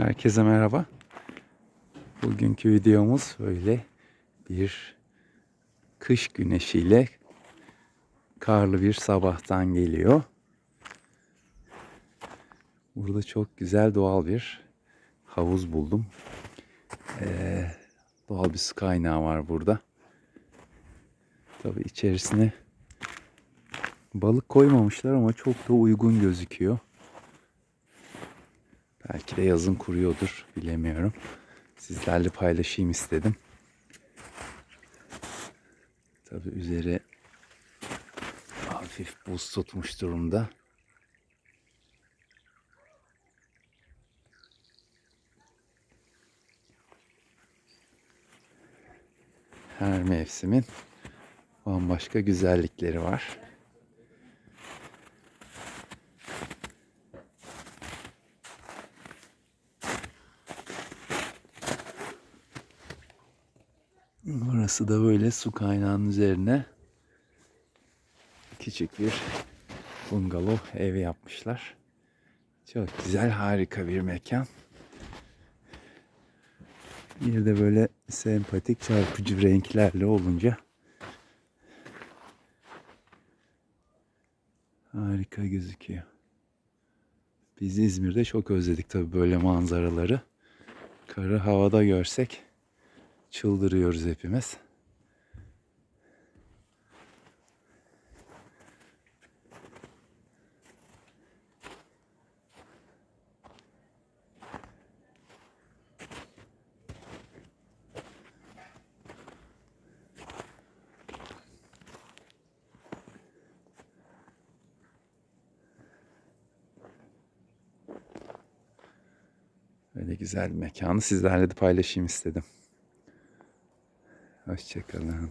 Herkese merhaba. Bugünkü videomuz böyle bir kış güneşiyle karlı bir sabahtan geliyor. Burada çok güzel doğal bir havuz buldum. Ee, doğal bir su kaynağı var burada. Tabii içerisine balık koymamışlar ama çok da uygun gözüküyor. Belki de yazın kuruyordur bilemiyorum. Sizlerle paylaşayım istedim. Tabii üzeri hafif buz tutmuş durumda. Her mevsimin bambaşka güzellikleri var. Burası da böyle su kaynağının üzerine küçük bir bungalov ev yapmışlar. Çok güzel, harika bir mekan. Bir de böyle sempatik çarpıcı renklerle olunca harika gözüküyor. Biz İzmir'de çok özledik tabii böyle manzaraları. Karı havada görsek çıldırıyoruz hepimiz. Öyle güzel bir mekanı sizlerle de paylaşayım istedim. Hoşçakalın.